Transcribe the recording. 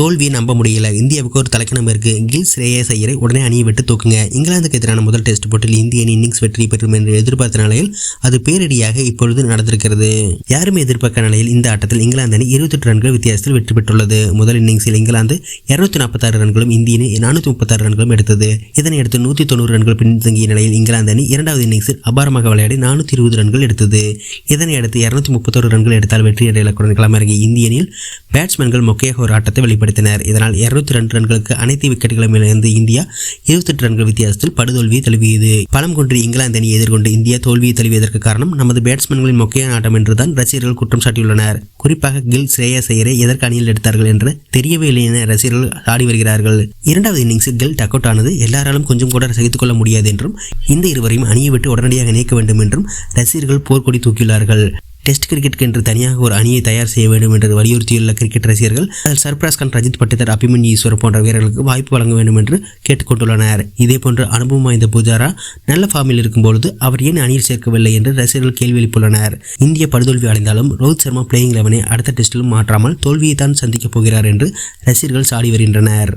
தோல்வியை நம்ப முடியல. இந்தியாவுக்கு ஒரு தலைக்கணம் இருக்கு. கில் ரேயஸ் ஐயரை உடனே அணியை விட்டு தூக்குங்க. இங்கிலாந்துக்கு எதிரான முதல் டெஸ்ட் போட்டியில் இந்திய அணி இன்னிங்ஸ் வெற்றி பெறும் என்று எதிர்பார்த்த நிலையில் அது பேரடியாக இப்பொழுது நடந்திருக்கிறது. யாருமே எதிர்பார்க்க நிலையில் இந்த ஆட்டத்தில் இங்கிலாந்து அணி இருபத்தெட்டு ரன்கள் வித்தியாசத்தில் வெற்றி பெற்றுள்ளது. முதல் இன்னிங்ஸில் இங்கிலாந்து இருநூத்தி நாற்பத்தாறு ரன்களும் இந்திய அணி நானூற்றி முப்பத்தாறு ரன்களும் எடுத்தது. இதனையடுத்து நூற்றி தொண்ணூறு ரன்கள் பின்தங்கிய நிலையில் இங்கிலாந்து அணி இரண்டாவது இன்னிங்ஸில் அபாரமாக விளையாடி நானூற்றி இருபது ரன்கள் எடுத்தது. இதனையடுத்து இருநூத்தி முப்பத்தொரு ரன்கள் எடுத்தால் வெற்றி என்ற இலக்குடன் களமிறங்கிய இந்திய அணியில் பேட்ஸ்மேன்கள் மொக்கையாக ஒரு ஆட்டத்தை வெளிப்படுத்தினர் இதனால் இருநூத்தி ரெண்டு ரன்களுக்கு அனைத்து விக்கெட்டுகளும் இழந்து இந்தியா இருபத்தெட்டு ரன்கள் வித்தியாசத்தில் படுதோல்வியை தழுவியது. பலம் கொன்று இங்கிலாந்து அணியை எதிர்கொண்டு இந்தியா தோல்வியை தழுவியதற்கு காரணம் நமது பேட்ஸ்மேன்களின் மொக்கையான ஆட்டம் என்றுதான் ரசிகர்கள் குற்றம் சாட்டியுள்ளனர். குறிப்பாக கில் ஸ்ரேயஸ் ஐயரை எதற்கு அணியில் எடுத்தார்கள் என்று தெரியவே இல்லை என ரசிகர்கள் ஆடி வருகிறார்கள். இரண்டாவது இன்னிங்ஸில் கில் டக் அவுட் ஆனது எல்லாராலும் கொஞ்சம் கூட சகித்துக் கொள்ள முடியாது என்றும் இந்த இருவரையும் அணியை விட்டு உடனடியாக இணைக்க வேண்டும் என்றும் ரசிகர்கள் போர்க்கொடி தூக்கியுள்ளார்கள். டெஸ்ட் கிரிக்கெட்டுக்கு என்று தனியாக ஒரு அணியை தயார் செய்ய வேண்டும் என்று வலியுறுத்தியுள்ள கிரிக்கெட் ரசிகர்கள் அதில் சர்பராஸ் கான் ரஜித் பட்டிதர் அபிமன் ஈஸ்வர் போன்ற வீரர்களுக்கு வாய்ப்பு வழங்க வேண்டும் என்று கேட்டுக்கொண்டுள்ளனர். இதேபோன்று அனுபவம் வாய்ந்த பூஜாரா நல்ல ஃபார்மில் இருக்கும்பொழுது அவர் ஏன் அணியில் சேர்க்கவில்லை என்று ரசிகர்கள் கேள்வி எழுப்பியுள்ளனர். இந்திய படுதோல்வி அடைந்தாலும் ரோஹித் சர்மா பிளேயிங் லெவனை அடுத்த டெஸ்டிலும் மாற்றாமல் தோல்வியை தான் சந்திக்கப் போகிறார் என்று ரசிகர்கள் சாடி வருகின்றனர்.